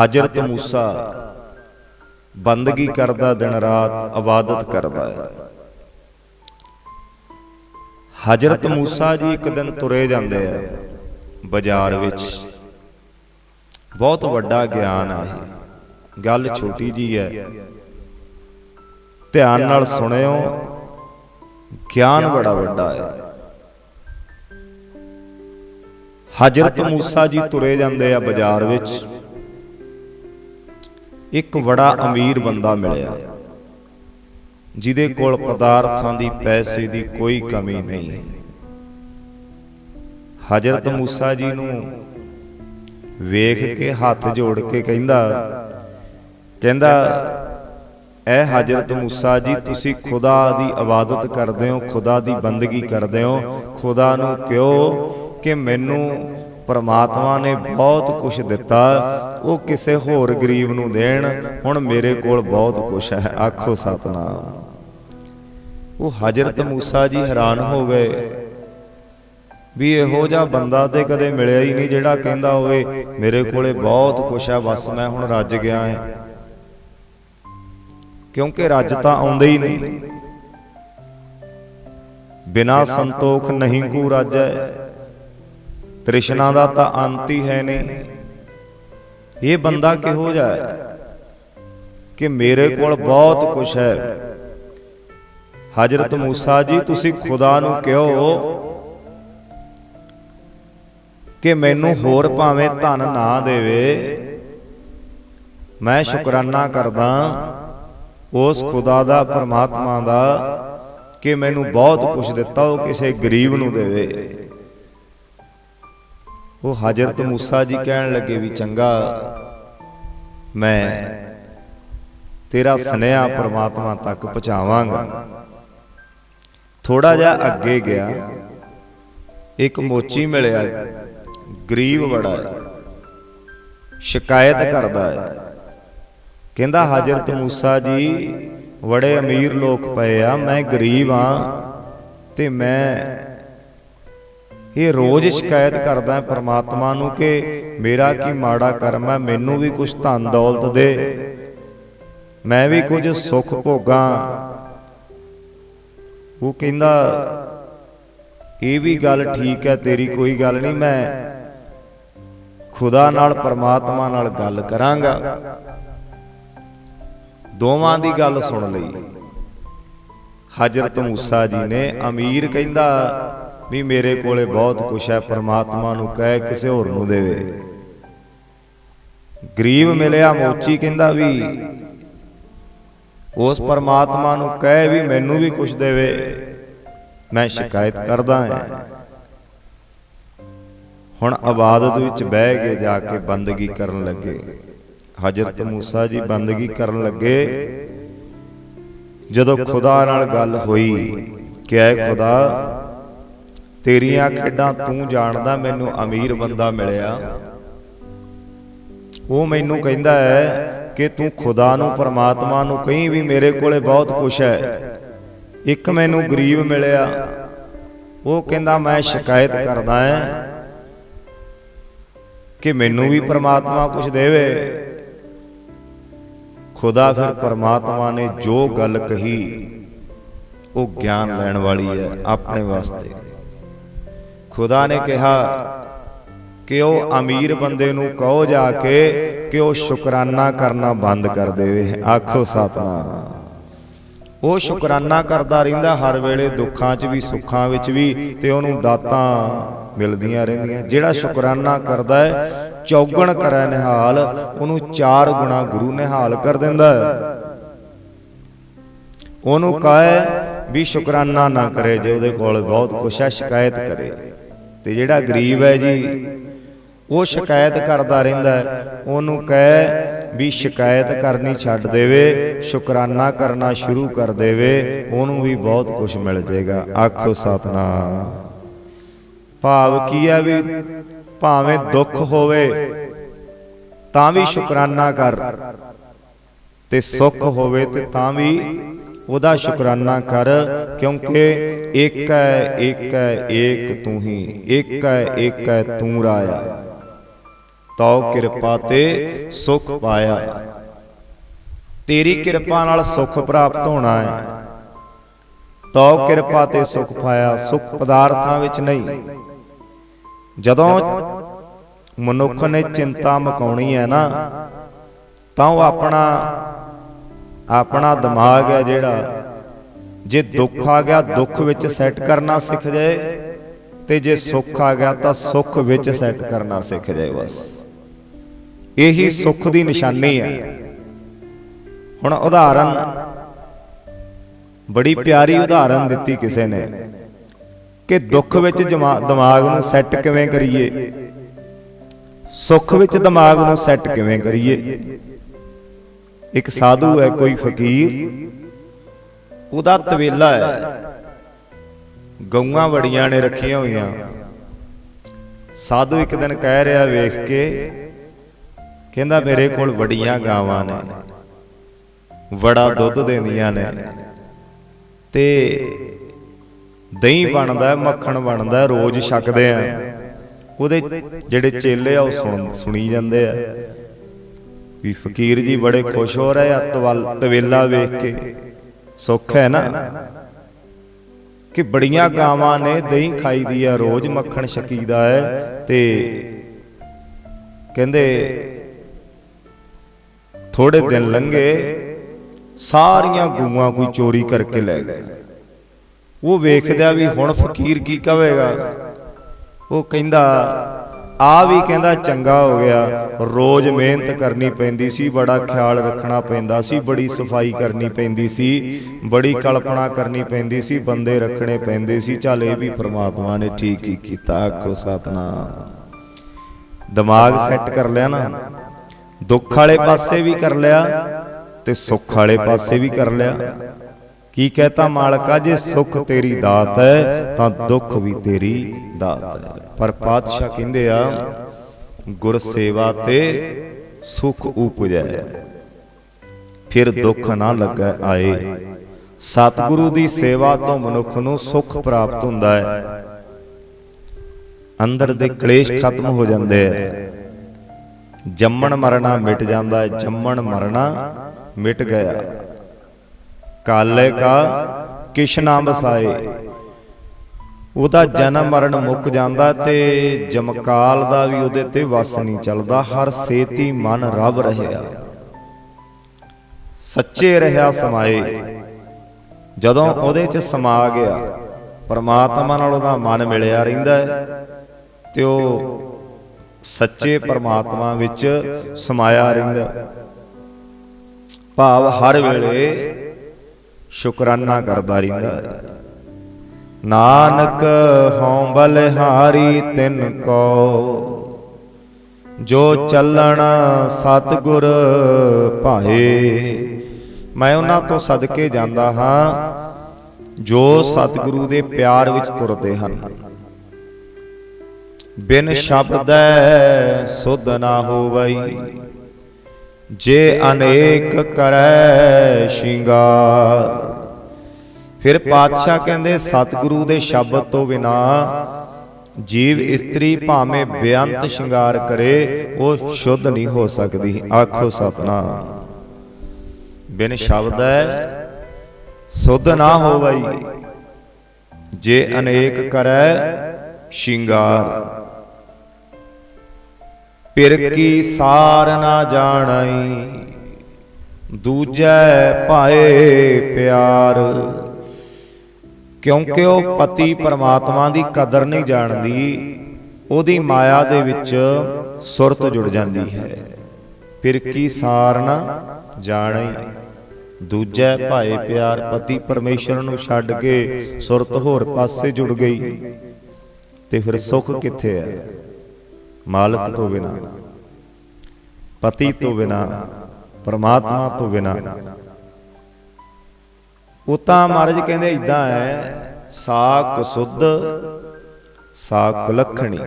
ਹਜ਼ਰਤ ਮੂਸਾ ਬੰਦਗੀ ਕਰਦਾ ਦਿਨ ਰਾਤ ਇਬਾਦਤ ਕਰਦਾ ਹੈ। ਹਜ਼ਰਤ ਮੂਸਾ ਜੀ ਇੱਕ ਦਿਨ ਤੁਰੇ ਜਾਂਦੇ ਆ ਬਾਜ਼ਾਰ ਵਿੱਚ। ਬਹੁਤ ਵੱਡਾ ਗਿਆਨ ਹੈ ਇਹ। ਗੱਲ ਛੋਟੀ ਜੀ ਹੈ। ਧਿਆਨ ਨਾਲ ਸੁਣਿਓ, ਗਿਆਨ ਬੜਾ ਵੱਡਾ ਹੈ। ਹਜ਼ਰਤ ਮੂਸਾ ਜੀ ਤੁਰੇ ਜਾਂਦੇ ਆ ਬਾਜ਼ਾਰ ਵਿੱਚ। ਇੱਕ ਬੜਾ ਅਮੀਰ ਬੰਦਾ ਮਿਲਿਆ, ਜਿਹਦੇ ਕੋਲ ਪਦਾਰਥਾਂ ਦੀ ਪੈਸੇ ਦੀ ਕੋਈ ਕਮੀ ਨਹੀਂ। ਹਜ਼ਰਤ ਮੂਸਾ ਜੀ ਨੂੰ ਵੇਖ ਕੇ ਹੱਥ ਜੋੜ ਕੇ ਕਹਿੰਦਾ ਕਹਿੰਦਾ, ਐ ਹਜ਼ਰਤ ਮੂਸਾ ਜੀ, ਤੁਸੀਂ ਖੁਦਾ ਦੀ ਇਬਾਦਤ ਕਰਦੇ ਹੋ, ਖੁਦਾ ਦੀ ਬੰਦਗੀ ਕਰਦੇ ਹੋ, ਖੁਦਾ ਨੂੰ ਕਿਉ ਕਿ ਮੈਨੂੰ ਪਰਮਾਤਮਾ ਨੇ ਬਹੁਤ ਕੁਝ ਦਿੱਤਾ। ਉਹ ਕਿਸੇ ਹੋਰ ਗਰੀਬ ਨੂੰ ਦੇਣ, ਹੁਣ ਮੇਰੇ ਕੋਲ ਬਹੁਤ ਕੁਝ ਹੈ। ਆਖੋ ਸਤਨਾਮ। ਉਹ ਹਜ਼ਰਤ ਮੂਸਾ ਜੀ ਹੈਰਾਨ ਹੋ ਗਏ ਵੀ ਇਹੋ ਜਿਹਾ ਬੰਦਾ ਤੇ ਕਦੇ ਮਿਲਿਆ ਹੀ ਨਹੀਂ ਜਿਹੜਾ ਕਹਿੰਦਾ ਹੋਵੇ, ਮੇਰੇ ਕੋਲੇ ਬਹੁਤ ਕੁਝ ਹੈ, ਬਸ ਮੈਂ ਹੁਣ ਰੱਜ ਗਿਆ ਹਾਂ। ਕਿਉਂਕਿ ਰੱਜ ਤਾਂ ਆਉਂਦੇ ਹੀ ਨਹੀਂ। ਬਿਨਾ ਸੰਤੋਖ ਨਹੀਂ ਕੋ ਰਾਜੈ। ਤ੍ਰਿਸ਼ਨਾ ਦਾ ਤਾਂ ਅੰਤ ਹੀ ਹੈ ਨਹੀਂ। ਇਹ ਬੰਦਾ ਕਿਹੋ ਜਿਹਾ ਕਿ ਮੇਰੇ ਕੋਲ ਬਹੁਤ ਕੁਝ ਹੈ। ਹਜ਼ਰਤ ਮੂਸਾ ਜੀ, ਤੁਸੀਂ ਖੁਦਾ ਨੂੰ ਕਿਹੋ ਕਿ ਮੈਨੂੰ ਹੋਰ ਭਾਵੇਂ ਧਨ ਨਾ ਦੇਵੇ? ਮੈਂ ਸ਼ੁਕਰਾਨਾ ਕਰਦਾ ਉਸ ਖੁਦਾ ਦਾ, ਪਰਮਾਤਮਾ ਦਾ ਕਿ ਮੈਨੂੰ ਬਹੁਤ ਕੁਝ ਦਿੱਤਾ, ਉਹ ਕਿਸੇ ਗਰੀਬ ਨੂੰ ਦੇਵੇ। ਉਹ ਹਜ਼ਰਤ ਮੂਸਾ ਜੀ ਕਹਿਣ ਲੱਗੇ ਵੀ ਚੰਗਾ ਮੈਂ ਤੇਰਾ ਸਨੇਹਾ ਪਰਮਾਤਮਾ ਤੱਕ ਪਹੁੰਚਾਵਾਂਗਾ। ਥੋੜਾ ਜਿਹਾ ਅੱਗੇ ਗਿਆ। ਇੱਕ ਮੋਚੀ ਮਿਲਿਆ। ਗਰੀਬ ਬੜਾ ਹੈ। ਸ਼ਿਕਾਇਤ ਕਰਦਾ ਹੈ। ਕਹਿੰਦਾ ਹਜ਼ਰਤ ਮੂਸਾ ਜੀ ਬੜੇ ਅਮੀਰ ਲੋਕ ਪਏ ਆ ਮੈਂ ਗਰੀਬ ਆ ਤੇ ਮੈਂ ਇਹ ਰੋਜ਼ ਸ਼ਿਕਾਇਤ ਕਰਦਾ ਪਰਮਾਤਮਾ ਨੂੰ ਕਿ ਮੇਰਾ ਕੀ ਮਾੜਾ ਕਰਮ ਹੈ ਮੈਨੂੰ ਵੀ ਕੁਝ ਧਨ ਦੌਲਤ ਦੇ। ਮੈਂ ਵੀ ਕੁਝ ਸੁੱਖ ਭੋਗਾਂ। ਉਹ ਕਹਿੰਦਾ ਇਹ ਵੀ ਗੱਲ ਠੀਕ ਹੈ ਤੇਰੀ ਕੋਈ ਗੱਲ ਨਹੀਂ ਮੈਂ ਖੁਦਾ ਨਾਲ ਪਰਮਾਤਮਾ ਨਾਲ ਗੱਲ ਕਰਾਂਗਾ। ਦੋਵਾਂ ਦੀ ਗੱਲ ਸੁਣ ਲਈ। ਹਜ਼ਰਤ ਮੂਸਾ ਜੀ ਨੇ ਅਮੀਰ ਕਹਿੰਦਾ ਵੀ ਮੇਰੇ ਕੋਲੇ ਬਹੁਤ ਕੁਛ ਹੈ, ਪਰਮਾਤਮਾ ਨੂੰ ਕਹਿ ਕਿਸੇ ਹੋਰ ਨੂੰ ਦੇਵੇ। ਗਰੀਬ ਮਿਲਿਆ, ਮੋਚੀ ਕਹਿੰਦਾ ਵੀ, ਉਸ ਪਰਮਾਤਮਾ ਨੂੰ ਕਹਿ ਵੀ ਮੈਨੂੰ ਵੀ ਕੁਝ ਦੇਵੇ, ਮੈਂ ਸ਼ਿਕਾਇਤ ਕਰਦਾ ਹਾਂ। ਹੁਣ ਆਬਾਦਤ ਵਿੱਚ ਬਹਿ ਕੇ ਜਾ ਕੇ ਬੰਦਗੀ ਕਰਨ ਲੱਗੇ। ਹਜ਼ਰਤ ਮੂਸਾ ਜੀ ਬੰਦਗੀ ਕਰਨ ਲੱਗੇ। ਜਦੋਂ ਖੁਦਾ ਨਾਲ ਗੱਲ ਹੋਈ ਕਿ ਐ ਖੁਦਾ ਤੇਰੀਆਂ ਖੇਡਾਂ ਤੂੰ ਜਾਣਦਾ ਮੈਨੂੰ ਅਮੀਰ ਬੰਦਾ ਮਿਲਿਆ। ਉਹ ਮੈਨੂੰ ਕਹਿੰਦਾ ਹੈ ਕਿ ਤੂੰ ਖੁਦਾ ਨੂੰ ਪਰਮਾਤਮਾ ਨੂੰ ਕਹੀਂ ਵੀ ਮੇਰੇ ਕੋਲੇ ਬਹੁਤ ਕੁਝ ਹੈ। ਇੱਕ ਮੈਨੂੰ ਗਰੀਬ ਮਿਲਿਆ। ਉਹ ਕਹਿੰਦਾ ਮੈਂ ਸ਼ਿਕਾਇਤ ਕਰਦਾ ਹਾਂ ਕਿ ਮੈਨੂੰ ਵੀ ਪਰਮਾਤਮਾ ਕੁਝ ਦੇਵੇ। ਖੁਦਾ ਫਿਰ ਪਰਮਾਤਮਾ ਨੇ ਜੋ ਗੱਲ ਕਹੀ ਉਹ ਗਿਆਨ ਲੈਣ ਵਾਲੀ ਹੈ ਆਪਣੇ ਵਾਸਤੇ। ਖੁਦਾ ਨੇ ਕਿਹਾ ਕਿ ਉਹ ਅਮੀਰ ਬੰਦੇ ਨੂੰ ਕਹੋ ਜਾ ਕੇ ਕਿ ਉਹ ਸ਼ੁਕਰਾਨਾ ਕਰਨਾ ਬੰਦ ਕਰ ਦੇਵੇ। ਆਖੋ ਸਤਨਾਮ। ਉਹ ਸ਼ੁਕਰਾਨਾ ਕਰਦਾ ਰਹਿੰਦਾ ਹਰ ਵੇਲੇ ਦੁੱਖਾਂ 'ਚ ਵੀ ਸੁੱਖਾਂ ਵਿੱਚ ਵੀ ਤੇ ਉਹਨੂੰ ਦਾਤਾਂ ਮਿਲਦੀਆਂ ਰਹਿੰਦੀਆਂ। ਜਿਹੜਾ ਸ਼ੁਕਰਾਨਾ ਕਰਦਾ ਹੈ ਚੌਗਣ ਕਰੈ ਨਿਹਾਲ ਉਹਨੂੰ ਚਾਰ ਗੁਣਾ ਗੁਰੂ ਨਿਹਾਲ ਕਰ ਦਿੰਦਾ ਉਹਨੂੰ ਕਹੇ ਵੀ ਸ਼ੁਕਰਾਨਾ ਨਾ ਕਰੇ ਜੇ ਉਹਦੇ ਕੋਲ ਬਹੁਤ ਕੁਛ ਹੈ ਸ਼ਿਕਾਇਤ ਕਰੇ। ਤੇ ਜਿਹੜਾ ਗਰੀਬ ਹੈ ਜੀ, ਉਹ ਸ਼ਿਕਾਇਤ ਕਰਦਾ ਰਹਿੰਦਾ ਹੈ। ਉਹਨੂੰ ਕਹਿ ਵੀ ਸ਼ਿਕਾਇਤ ਕਰਨੀ ਛੱਡ ਦੇਵੇ, ਸ਼ੁਕਰਾਨਾ ਕਰਨਾ ਸ਼ੁਰੂ ਕਰ ਦੇਵੇ, ਉਹਨੂੰ ਵੀ ਬਹੁਤ ਕੁਝ ਮਿਲ ਜਾਏਗਾ। ਆਖੋ ਸਤਨਾਮ। ਭਾਵ ਕੀ ਹੈ ਵੀ ਭਾਵੇਂ ਦੁੱਖ ਹੋਵੇ, ਤਾਂ ਵੀ ਸ਼ੁਕਰਾਨਾ ਕਰ। ਤੇ ਸੁੱਖ ਹੋਵੇ ਤੇ ਤਾਂ ਵੀ ਉਹਦਾ ਸ਼ੁਕਰਾਨਾ ਕਰ, ਕਿਉਂਕਿ ਇੱਕ ਹੈ ਇੱਕ ਹੈ ਏਕ ਤੂੰ ਹੀ, ਇੱਕ ਹੈ ਇੱਕ ਹੈ ਤੂੰ ਰਾਇਆ। ਤਉ ਕਿਰਪਾ ਤੇ ਸੁਖ ਪਾਇਆ। ਤੇਰੀ ਕਿਰਪਾ ਨਾਲ ਸੁਖ ਪ੍ਰਾਪਤ ਹੋਣਾ ਹੈ। ਤਉ ਕਿਰਪਾ ਤੇ ਸੁਖ ਪਾਇਆ, ਸੁਖ ਪਦਾਰਥਾਂ ਵਿੱਚ ਨਹੀਂ। ਜਦੋਂ ਮਨੁੱਖ ਨੇ ਚਿੰਤਾ ਮਕਾਉਣੀ ਹੈ ਨਾ, ਤਾਂ ਉਹ ਆਪਣਾ ਆਪਣਾ ਦਿਮਾਗ ਹੈ ਜਿਹੜਾ ਜੇ ਦੁੱਖ ਆ ਗਿਆ ਦੁੱਖ ਵਿੱਚ ਸੈੱਟ ਕਰਨਾ ਸਿੱਖ ਜਾਏ ਤੇ ਜੇ ਸੁੱਖ ਆ ਗਿਆ ਤਾਂ ਸੁੱਖ ਵਿੱਚ ਸੈੱਟ ਕਰਨਾ ਸਿੱਖ ਜਾਏ ਬਸ। ਇਹੀ ਸੁੱਖ ਦੀ ਨਿਸ਼ਾਨੀ ਹੈ। ਹੁਣ ਉਦਾਹਰਨ ਬੜੀ ਪਿਆਰੀ ਉਦਾਹਰਨ ਦਿੱਤੀ ਕਿਸੇ ਨੇ ਕਿ ਦੁੱਖ ਵਿੱਚ ਦਿਮਾਗ ਨੂੰ ਸੈੱਟ ਕਿਵੇਂ ਕਰੀਏ? ਸੁੱਖ ਵਿੱਚ ਦਿਮਾਗ ਨੂੰ ਸੈੱਟ ਕਿਵੇਂ ਕਰੀਏ? ਇੱਕ ਸਾਧੂ ਹੈ, ਕੋਈ ਫਕੀਰ। ਉਹਦਾ ਤਵੇਲਾ ਹੈ। ਗਊਆਂ ਵੜੀਆਂ ਨੇ ਰੱਖੀਆਂ ਹੋਈਆਂ। ਸਾਧੂ ਇੱਕ ਦਿਨ ਕਹਿ ਰਿਹਾ ਵੇਖ ਕੇ, ਕਹਿੰਦਾ ਮੇਰੇ ਕੋਲ ਵੱਡੀਆਂ ਗਾਵਾਂ ਨੇ। ਵੜਾ ਦੁੱਧ ਦਿੰਦੀਆਂ ਨੇ। ਤੇ ਦਹੀਂ ਬਣਦਾ ਮੱਖਣ ਬਣਦਾ ਰੋਜ਼ ਛਕਦੇ ਆ। ਉਹਦੇ ਜਿਹੜੇ ਚੇਲੇ ਆ, ਉਹ ਸੁਣ ਸੁਣੀ ਜਾਂਦੇ ਆ। ਵੀ ਫਕੀਰ ਜੀ ਬੜੇ ਖੁਸ਼ ਹੋ ਰਹੇ ਆ ਤਵਲ ਤਵੇਲਾ ਵੇਖ ਕੇ। ਸੁੱਖ ਹੈ ਨਾ? ਕਿ ਬੜੀਆਂ ਗਾਵਾਂ ਨੇ ਦਹੀਂ ਖਾਈਦੀ ਆ ਰੋਜ਼ ਮੱਖਣ ਛਕੀਦਾ ਹੈ ਤੇ ਕਹਿੰਦੇ ਥੋੜੇ ਦਿਨ ਲੰਘੇ ਸਾਰੀਆਂ ਗਊਆਂ ਕੋਈ ਚੋਰੀ ਕਰਕੇ ਲੈ ਗਏ। ਉਹ ਵੇਖਦਿਆ ਵੀ ਹੁਣ ਫਕੀਰ ਕੀ ਕਹੇਗਾ ਉਹ ਕਹਿੰਦਾ ਆ ਵੀ ਕਹਿੰਦਾ ਚੰਗਾ ਹੋ ਗਿਆ। ਰੋਜ਼ ਮਿਹਨਤ ਕਰਨੀ ਪੈਂਦੀ ਸੀ, ਬੜਾ ਖਿਆਲ ਰੱਖਣਾ ਪੈਂਦਾ ਸੀ, ਬੜੀ ਸਫ਼ਾਈ ਕਰਨੀ ਪੈਂਦੀ ਸੀ, ਬੜੀ ਕਲਪਨਾ ਕਰਨੀ ਪੈਂਦੀ ਸੀ, ਬੰਦੇ ਰੱਖਣੇ ਪੈਂਦੇ ਸੀ। ਚੱਲ ਇਹ ਵੀ ਪ੍ਰਮਾਤਮਾ ਨੇ ਠੀਕ ਹੀ ਕੀਤਾ, ਆਖੋ ਸਤਨਾਮ। ਦਿਮਾਗ ਸੈੱਟ ਕਰ ਲਿਆ ਨਾ। ਦੁੱਖ ਵਾਲੇ ਪਾਸੇ ਵੀ ਕਰ ਲਿਆ ਤੇ ਸੁੱਖ ਵਾਲੇ ਪਾਸੇ ਵੀ ਕਰ ਲਿਆ। ਕੀ ਕਹਤਾ ਮਾਲਕਾ, ਜੇ ਸੁੱਖ ਤੇਰੀ ਦਾਤ ਹੈ, ਤਾਂ ਦੁੱਖ ਵੀ ਤੇਰੀ ਦਾਤ ਹੈ। ਪਰ ਪਾਤਸ਼ਾਹ ਕਹਿੰਦੇ ਆ, ਗੁਰ ਸੇਵਾ ਤੇ ਸੁਖ ਉਪਜੈ। ਫਿਰ ਦੁੱਖ ਨਾ ਲੱਗੈ ਆਏ। ਸਤਿਗੁਰੂ ਦੀ ਸੇਵਾ ਤੋਂ ਮਨੁੱਖ ਨੂੰ ਸੁਖ ਪ੍ਰਾਪਤ ਹੁੰਦਾ ਹੈ। ਅੰਦਰ ਦੇ ਕਲੇਸ਼ ਖਤਮ ਹੋ ਜਾਂਦੇ ਆ ਜੰਮਣ ਮਰਨਾ ਮਿਟ ਜਾਂਦਾ ਹੈ। ਜੰਮਣ ਮਰਨਾ ਮਿਟ ਗਿਆ। ਕਾਲੇ ਕਾ ਕਿਛ ਨਾ ਬਸਾਏ। ਉਹਦਾ ਜਨਮ ਮਰਨ ਮੁੱਕ ਜਾਂਦਾ ਤੇ ਜਮਕਾਲ ਦਾ ਵੀ ਉਹਦੇ ਤੇ ਵਸ ਨਹੀਂ ਚੱਲਦਾ, ਹਰ ਸੇਤੀ ਮਨ ਰਵ ਰਹਿਆ ਸੱਚੇ ਰਹਾ ਸਮਾਏ। ਜਦੋਂ ਉਹਦੇ ਚ ਸਮਾ ਗਿਆ, ਪਰਮਾਤਮਾ ਨਾਲ ਉਹਦਾ ਮਨ ਮਿਲਿਆ ਰਹਿੰਦਾ ਹੈ ਤੇ ਉਹ ਸੱਚੇ ਪਰਮਾਤਮਾ ਵਿੱਚ ਸਮਾਇਆ ਰਹਿੰਦਾ। ਭਾਵ ਹਰ ਵੇਲੇ ਸ਼ੁਕਰਾਨਾ ਕਰਦਾ ਰਹਿੰਦਾ ਹੈ। ਨਾਨਕ ਹਉ ਬਲਿਹਾਰੀ ਤਿਨ ਕੋ। ਜੋ ਚੱਲਣ ਸਤਿਗੁਰ ਭਾਏ, ਮੈਂ ਉਹਨਾਂ ਤੋਂ ਸਦਕੇ ਜਾਂਦਾ ਹਾਂ, ਜੋ ਸਤਿਗੁਰੂ ਦੇ ਪਿਆਰ ਵਿੱਚ ਤੁਰਦੇ ਹਨ। ਬਿਨ ਸ਼ਬਦੈ ਸੁਧ ਨਾ ਹੋਵਈ, ਜੇ ਅਨੇਕ ਕਰੈ ਸ਼ਿੰਗਾਰ। ਫਿਰ ਪਾਤਸ਼ਾਹ ਕਹਿੰਦੇ ਸਤਿਗੁਰੂ ਦੇ ਸ਼ਬਦ ਤੋਂ ਬਿਨਾ ਜੀਵ ਇਸਤਰੀ ਭਾਵੇਂ ਬੇਅੰਤ ਸ਼ਿੰਗਾਰ ਕਰੇ ਉਹ ਸ਼ੁੱਧ ਨਹੀਂ ਹੋ ਸਕਦੀ। ਆਖੋ ਸਤਨਾਮ। ਬਿਨ ਸ਼ਬਦ ਹੈ ਸੁਧ ਨਾ ਹੋਵਈ। ਜੇ ਅਨੇਕ ਕਰੈ ਸ਼ਿੰਗਾਰ। ਪਿਰ ਕੀ ਸਾਰ ਨਾ ਜਾਣਈ? ਦੂਜੈ ਭਾਏ ਪਿਆਰ। ਕਿਉਂਕਿ ਉਹ ਪਤੀ ਪਰਮਾਤਮਾ ਦੀ ਕਦਰ ਨਹੀਂ ਜਾਣਦੀ, ਉਹਦੀ ਮਾਇਆ ਦੇ ਵਿੱਚ ਸੁਰਤ ਜੁੜ ਜਾਂਦੀ ਹੈ। ਫਿਰ ਕੀ ਸਾਰ ਨਾ ਜਾਣਈ ਭਾਏ ਪਿਆਰ, ਪਤੀ ਪਰਮੇਸ਼ਰ ਨੂੰ ਛੱਡ ਕੇ ਸੁਰਤ ਹੋਰ ਪਾਸੇ ਜੁੜ ਗਈ। ਤੇ ਫਿਰ ਸੁੱਖ ਕਿੱਥੇ ਹੈ? ਮਾਲਕ ਤੋਂ ਬਿਨਾ, ਪਤੀ ਤੋਂ ਬਿਨਾ, ਪਰਮਾਤਮਾ ਤੋਂ ਬਿਨਾ। ਉਹ ਤਾਂ ਮਹਾਰਾਜ ਕਹਿੰਦੇ ਇਦਾਂ ਹੈ, ਸਾਕ ਸੁੱਧ, ਸਾਕ ਲਖਣੀ।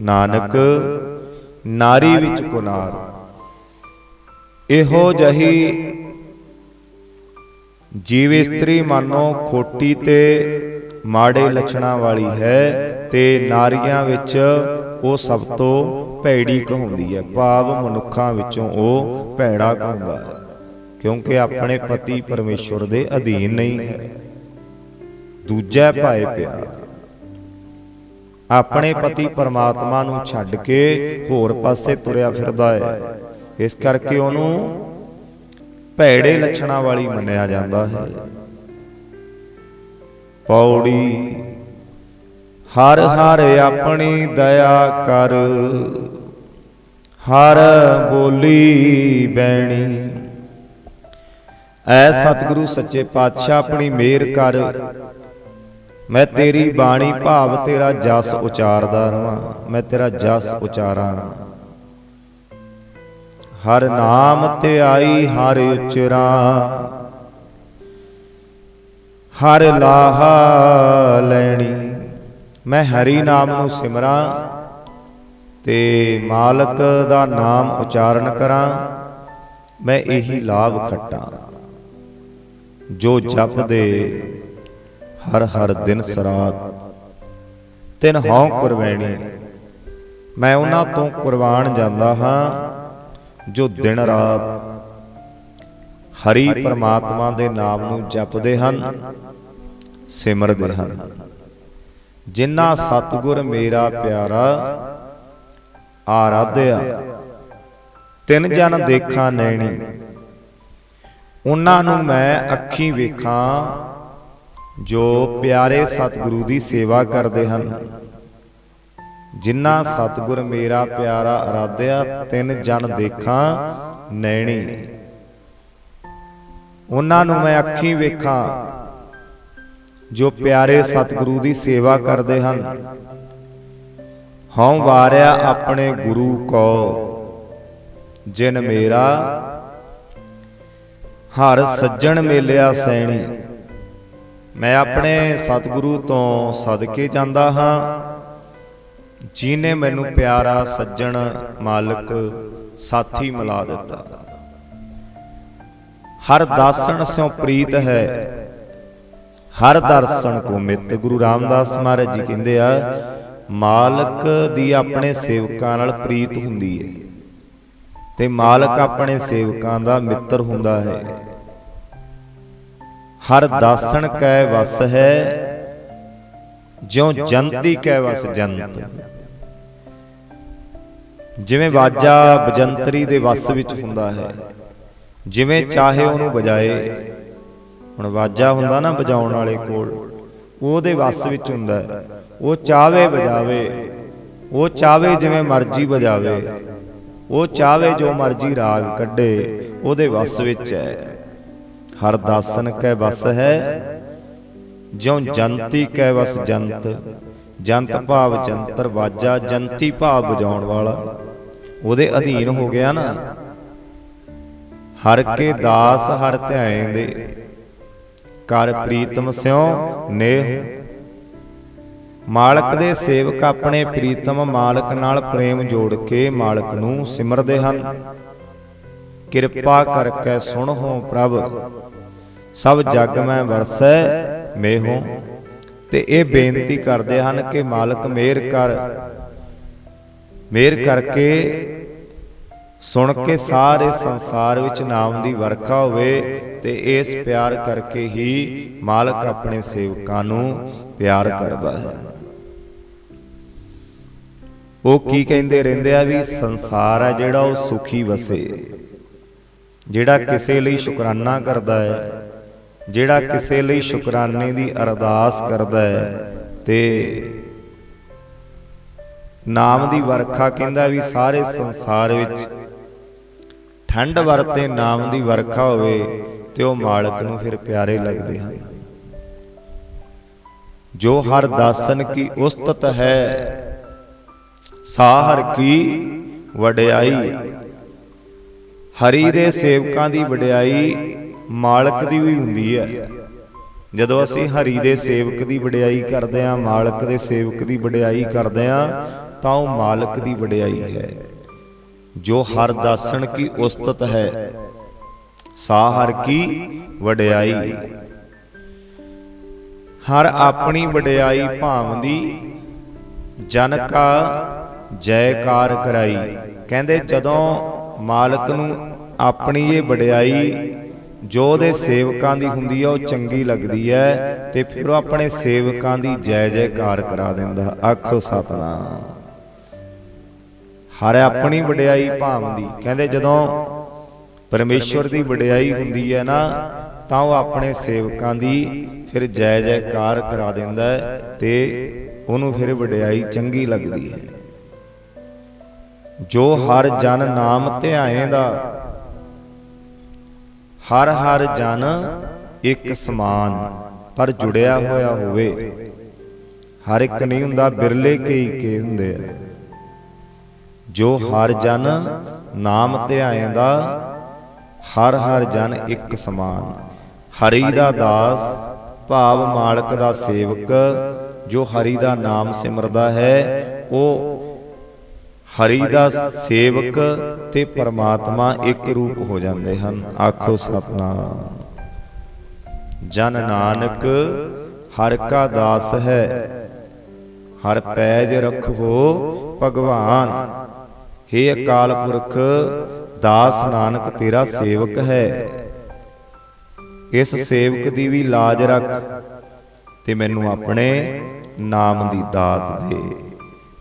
ਨਾਨਕ, ਨਾਰੀ ਵਿੱਚ ਕੁਨਾਰ। ਇਹੋ ਜਹੀ ਜੀਵ ਇਸਤਰੀ ਮਾਨੋ ਖੋਟੀ ਤੇ ਮਾੜੇ ਲੱਛਣਾਂ ਵਾਲੀ ਹੈ ਤੇ ਨਾਰੀਆਂ ਵਿੱਚ ਉਹ ਸਭ ਤੋਂ ਭੈੜੀ ਕਹਾਉਂਦੀ ਹੈ। ਭਾਵ ਮਨੁੱਖਾਂ ਵਿੱਚੋਂ ਉਹ ਭੈੜਾ ਕਹਾਉਂਦਾ ਹੈ। ਕਿਉਂਕਿ ਆਪਣੇ ਪਤੀ ਪਰਮੇਸ਼ਵਰ ਦੇ ਅਧੀਨ ਨਹੀਂ ਹੈ। ਦੂਜਾ ਭਾਏ ਪਿਆਰ। ਆਪਣੇ ਪਤੀ ਪਰਮਾਤਮਾ ਨੂੰ ਛੱਡ ਕੇ ਹੋਰ ਪਾਸੇ ਤੁਰਿਆ ਫਿਰਦਾ ਹੈ। ਇਸ ਕਰਕੇ ਉਹਨੂੰ ਭੈੜੇ ਲੱਛਣਾਂ ਵਾਲੀ ਮੰਨਿਆ ਜਾਂਦਾ ਹੈ। ਪੌੜੀ, ਹਰ ਹਰ ਆਪਣੀ ਦਇਆ ਕਰ, ਹਰ ਬੋਲੀ ਬੈਣੀ ਐ ਸਤਿਗੁਰੂ ਸੱਚੇ ਪਾਤਸ਼ਾਹ, ਆਪਣੀ ਮਿਹਰ ਕਰ। ਮੈਂ ਤੇਰੀ ਬਾਣੀ ਭਾਵ ਤੇਰਾ ਜਸ ਉਚਾਰਦਾ ਰਵਾਂ, ਮੈਂ ਤੇਰਾ ਜਸ ਉਚਾਰਾਂ। ਹਰ ਨਾਮ ਤੇ ਆਈ ਹਰ ਉਚਰਾ, ਹਰ ਲਾਹਾ ਲੈਣੀ। ਮੈਂ ਹਰੀ ਨਾਮ ਨੂੰ ਸਿਮਰਾਂ, ਤੇ ਮਾਲਕ ਦਾ ਨਾਮ ਉਚਾਰਨ ਕਰਾਂ, ਮੈਂ ਇਹੀ ਲਾਭ ਖੱਟਾਂ। ਜੋ ਜਪਦੇ ਹਰ ਹਰ ਦਿਨ ਸਰਾਤ ਤਿਨ ਹਉ ਕੁਰਬੈਣੀ ਮੈਂ ਉਹਨਾਂ ਤੋਂ ਕੁਰਬਾਨ ਜਾਂਦਾ ਹਾਂ ਜੋ ਦਿਨ ਰਾਤ ਹਰੀ ਪਰਮਾਤਮਾ ਦੇ ਨਾਮ ਨੂੰ ਜਪਦੇ ਹਨ, ਸਿਮਰਦੇ ਹਨ। ਜਿਨ੍ਹਾਂ ਸਤਿਗੁਰ ਮੇਰਾ ਪਿਆਰਾ, ਆਰਾਧਿਆ, ਤਿੰਨ ਜਨ ਦੇਖਾਂ ਨੈਣੀ। ਉਹਨਾਂ ਨੂੰ ਮੈਂ ਅੱਖੀਂ ਵੇਖਾਂ, ਜੋ ਪਿਆਰੇ ਸਤਿਗੁਰੂ ਦੀ ਸੇਵਾ ਕਰਦੇ ਹਨ। ਜਿਨ੍ਹਾਂ ਸਤਿਗੁਰ ਮੇਰਾ ਪਿਆਰਾ ਆਰਾਧਿਆ ਤਿੰਨ ਜਨ ਦੇਖਾਂ, ਨੈਣੀ। ਉਹਨਾਂ ਨੂੰ ਮੈਂ ਅੱਖੀਂ ਵੇਖਾਂ, ਜੋ ਪਿਆਰੇ ਸਤਿਗੁਰੂ ਦੀ ਸੇਵਾ ਕਰਦੇ ਹਨ। ਹਉ ਵਾਰਿਆ ਆਪਣੇ ਗੁਰੂ ਕੋ, ਜਿਨ ਮੇਰਾ ਹਰ ਸੱਜਣ ਮੇਲਿਆ ਸੈਣੀ। ਮੈਂ ਆਪਣੇ ਸਤਿਗੁਰੂ ਤੋਂ ਸਦਕੇ ਜਾਂਦਾ ਹਾਂ ਜਿਨੇ ਮੈਨੂੰ ਪਿਆਰਾ ਸੱਜਣ ਮਾਲਕ ਸਾਥੀ ਮਿਲਾ ਦਿੱਤਾ। ਹਰ ਦਾਸਣ ਸਿਉ ਪ੍ਰੀਤ ਹੈ, ਹਰ ਦਰਸ਼ਨ ਕੋ ਮਿੱਤ ਗੁਰੂ ਰਾਮਦਾਸ ਮਹਾਰਾਜ ਜੀ ਕਹਿੰਦੇ ਆ, ਮਾਲਕ ਦੀ ਆਪਣੇ ਸੇਵਕਾਂ ਨਾਲ ਪ੍ਰੀਤ ਹੁੰਦੀ ਹੈ ਤੇ ਮਾਲਕ ਆਪਣੇ ਸੇਵਕਾਂ ਦਾ ਮਿੱਤਰ ਹੁੰਦਾ ਹੈ। ਹਰ ਦਾਸਣ ਕੈ ਵਸ ਹੈ, ਜਿਉ ਜੰਤੀ ਕੈ ਵਸ ਜੰਤ। ਜਿਵੇਂ ਵਾਜਾ ਬਜੰਤਰੀ ਦੇ ਵਸ ਵਿੱਚ ਹੁੰਦਾ ਹੈ, ਜਿਵੇਂ ਚਾਹੇ ਉਹਨੂੰ ਵਜਾਏ। ਹੁਣ ਵਾਜਾ ਹੁੰਦਾ ਨਾ ਵਜਾਉਣ ਵਾਲੇ ਕੋਲ, ਉਹਦੇ ਵਸ ਵਿੱਚ ਹੁੰਦਾ ਹੈ। ਉਹ ਚਾਵੇ ਵਜਾਵੇ, ਉਹ ਚਾਵੇ ਜਿਵੇਂ ਮਰਜ਼ੀ ਵਜਾਵੇ। ਉਹ ਚਾਵੇ ਜੋ ਮਰਜ਼ੀ ਰਾਗ ਕੱਢੇ, ਉਹਦੇ ਵਸ ਵਿੱਚ ਹੈ। ਹਰ ਦਾਸਨ ਕੈ ਵਸ ਹੈ, ਜਿਉ ਜੰਤੀ ਕੈ ਵਸ ਜੰਤ ਜੰਤ ਭਾਵ ਜੰਤਰ ਵਾਜਾ, ਜੰਤੀ ਭਾਵ ਵਜਾਉਣ ਵਾਲਾ। ਉਹਦੇ ਅਧੀਨ ਹੋ ਗਿਆ ਨਾ। ਹਰ ਕੇ ਦਾਸ ਹਰ ਧਿਆਏ ਦੇ। ਕਰ ਪ੍ਰੀਤਮ ਸਿਉ ਨੇਹ ਮਾਲਕ ਦੇ ਸੇਵਕ ਆਪਣੇ ਪ੍ਰੀਤਮ ਮਾਲਕ ਨਾਲ ਪ੍ਰੇਮ ਜੋੜ ਕੇ ਮਾਲਕ ਨੂੰ ਸਿਮਰਦੇ ਹਨ। ਕਿਰਪਾ ਕਰਕੇ ਸੁਣੋ ਪ੍ਰਭ, ਸਭ ਜਗ ਮੈਂ ਵਰਸੈ ਮੇਹੋ ਤੇ ਇਹ ਬੇਨਤੀ ਕਰਦੇ ਹਨ ਕਿ ਮਾਲਕ ਮਿਹਰ ਕਰ ਮਿਹਰ ਕਰਕੇ ਸੁਣ ਕੇ ਸਾਰੇ ਸੰਸਾਰ ਵਿੱਚ ਨਾਮ ਦੀ ਵਰਖਾ ਹੋਵੇ ਤੇ ਇਸ ਪਿਆਰ ਕਰਕੇ ਹੀ ਮਾਲਕ ਆਪਣੇ ਸੇਵਕਾਂ ਨੂੰ ਪਿਆਰ ਕਰਦਾ ਹੈ। ਉਹ ਕੀ ਕਹਿੰਦੇ ਰਹਿੰਦੇ ਆ ਵੀ ਸੰਸਾਰ ਹੈ ਜਿਹੜਾ ਉਹ ਸੁਖੀ ਵਸੇ। ਜਿਹੜਾ ਕਿਸੇ ਲਈ ਸ਼ੁਕਰਾਨਾ ਕਰਦਾ ਹੈ, ਜਿਹੜਾ ਕਿਸੇ ਲਈ ਸ਼ੁਕਰਾਨੇ ਦੀ ਅਰਦਾਸ ਕਰਦਾ ਹੈ ਤੇ ਨਾਮ ਦੀ ਵਰਖਾ ਕਹਿੰਦਾ ਵੀ ਸਾਰੇ ਸੰਸਾਰ ਵਿੱਚ ਠੰਡ ਵਰਤੇ ਨਾਮ ਦੀ ਵਰਖਾ ਹੋਵੇ ਤੇ ਉਹ ਮਾਲਕ ਨੂੰ ਫਿਰ ਪਿਆਰੇ ਲੱਗਦੇ ਹਨ। ਜੋ ਹਰ ਦਾਸਨ ਕੀ ਉਸਤਤ ਹੈ ਸਾਹਰ ਕੀ ਵਡਿਆਈ। ਹਰੀ ਦੇ ਸੇਵਕਾਂ ਦੀ ਵਡਿਆਈ ਮਾਲਕ ਦੀ ਵੀ ਹੁੰਦੀ ਹੈ। ਜਦੋਂ ਅਸੀਂ ਹਰੀ ਦੇ ਸੇਵਕ ਦੀ ਵਡਿਆਈ ਕਰਦੇ ਹਾਂ, ਮਾਲਕ ਦੇ ਸੇਵਕ ਦੀ ਵਡਿਆਈ ਕਰਦੇ ਹਾਂ, ਤਾਂ ਉਹ ਮਾਲਕ ਦੀ ਵਡਿਆਈ ਹੈ। ਜੋ ਹਰ ਦਾਸਣ ਕੀ ਉਸਤਤ ਹੈ, ਸਾਹਰ ਕੀ ਵਡਿਆਈ। ਹਰ ਆਪਣੀ ਵਡਿਆਈ ਭਾਵਦੀ ਜਨ ਕਾ ਜੈਕਾਰ ਕਰਾਈ। ਕਹਿੰਦੇ ਜਦੋਂ ਮਾਲਕ ਨੂੰ ਆਪਣੀ ਇਹ ਵਡਿਆਈ ਜੋ ਉਹਦੇ ਸੇਵਕਾਂ ਦੀ ਹੁੰਦੀ ਹੈ ਉਹ ਚੰਗੀ ਲੱਗਦੀ ਹੈ ਤੇ ਫਿਰ ਉਹ ਆਪਣੇ ਸੇਵਕਾਂ ਦੀ ਜੈ ਜੈਕਾਰ ਕਰਾ ਦਿੰਦਾ। ਆਖੋ ਸਤਨਾਮ। ਹਰ ਆਪਣੀ ਵਡਿਆਈ ਭਾਵਦੀ। ਕਹਿੰਦੇ ਜਦੋਂ ਪਰਮੇਸ਼ਵਰ ਦੀ ਵਡਿਆਈ ਹੁੰਦੀ ਹੈ ਨਾ, ਤਾਂ ਉਹ ਆਪਣੇ ਸੇਵਕਾਂ ਦੀ ਫਿਰ ਜੈ ਜੈਕਾਰ ਕਰਾ ਦਿੰਦਾ ਹੈ ਤੇ ਉਹਨੂੰ ਫਿਰ ਵਡਿਆਈ ਚੰਗੀ ਲੱਗਦੀ ਹੈ ਜੋ ਹਰ ਜਨ ਨਾਮ ਧਿਆਏ ਦਾ ਹਰ ਹਰ ਜਨ ਇੱਕ ਸਮਾਨ ਪਰ ਜੁੜਿਆ ਹੋਇਆ ਹੋਵੇ। ਹਰ ਇੱਕ ਨਹੀਂ ਹੁੰਦਾ, ਬਿਰਲੇ ਕਈ ਕੇ ਹੁੰਦੇ ਆ। ਜੋ ਹਰ ਜਨ ਨਾਮ ਧਿਆਏ ਦਾ ਹਰ ਹਰ ਜਨ ਇੱਕ ਸਮਾਨ। ਹਰੀ ਦਾ ਦਾਸ, ਭਾਵ ਮਾਲਕ ਦਾ ਸੇਵਕ, ਜੋ ਹਰੀ ਦਾ ਨਾਮ ਸਿਮਰਦਾ ਹੈ, ਉਹ ਹਰੀ ਦਾ ਸੇਵਕ ਤੇ ਪਰਮਾਤਮਾ ਇੱਕ ਰੂਪ ਹੋ ਜਾਂਦੇ ਹਨ। ਆਖੋ ਸਤਨਾਮ। ਜਨ ਨਾਨਕ ਹਰ ਕਾ ਦਾਸ ਹੈ ਹਰ ਪੈਜ ਰਖੋ ਭਗਵਾਨ। हे ਅਕਾਲ ਪੁਰਖ ਦਾਸ ਨਾਨਕ ਤੇਰਾ ਸੇਵਕ ਹੈ। ਇਸ ਸੇਵਕ ਦੀ ਵੀ ਲਾਜ ਰੱਖ ਤੇ ਮੈਨੂੰ ਆਪਣੇ ਨਾਮ ਦੀ ਦਾਤ ਦੇ।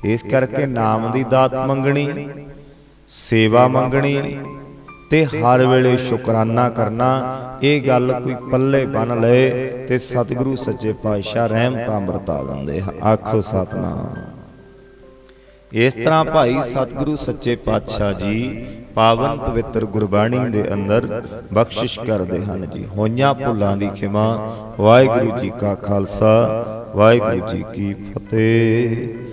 ਇਸ ਕਰਕੇ ਨਾਮ ਦੀ ਦਾਤ ਮੰਗਣੀ, ਸੇਵਾ ਮੰਗਣੀ ਤੇ ਹਰ ਵੇਲੇ ਸ਼ੁਕਰਾਨਾ ਕਰਨਾ, ਇਹ ਗੱਲ ਕੋਈ ਪੱਲੇ ਬੰਨ ਲਏ ਤੇ ਸਤਿਗੁਰੂ ਸੱਚੇ ਪਾਤਸ਼ਾਹ ਰਹਿਮਤਾਂ ਵਰਤਾ ਦਿੰਦੇ ਆਖੋ ਸਤਨਾਮ। ਇਸ ਤਰ੍ਹਾਂ ਭਾਈ ਸਤਿਗੁਰੂ ਸੱਚੇ ਪਾਤਸ਼ਾਹ ਜੀ ਪਾਵਨ ਪਵਿੱਤਰ ਗੁਰਬਾਣੀ ਦੇ ਅੰਦਰ ਬਖਸ਼ਿਸ਼ ਕਰਦੇ ਹਨ ਜੀ। ਹੋਈਆਂ ਭੁੱਲਾਂ ਦੀ ਖਿਮਾ, ਵਾਹਿਗੁਰੂ ਜੀ ਕਾ ਖਾਲਸਾ, ਵਾਹਿਗੁਰੂ ਜੀ ਕੀ ਫਤਿਹ।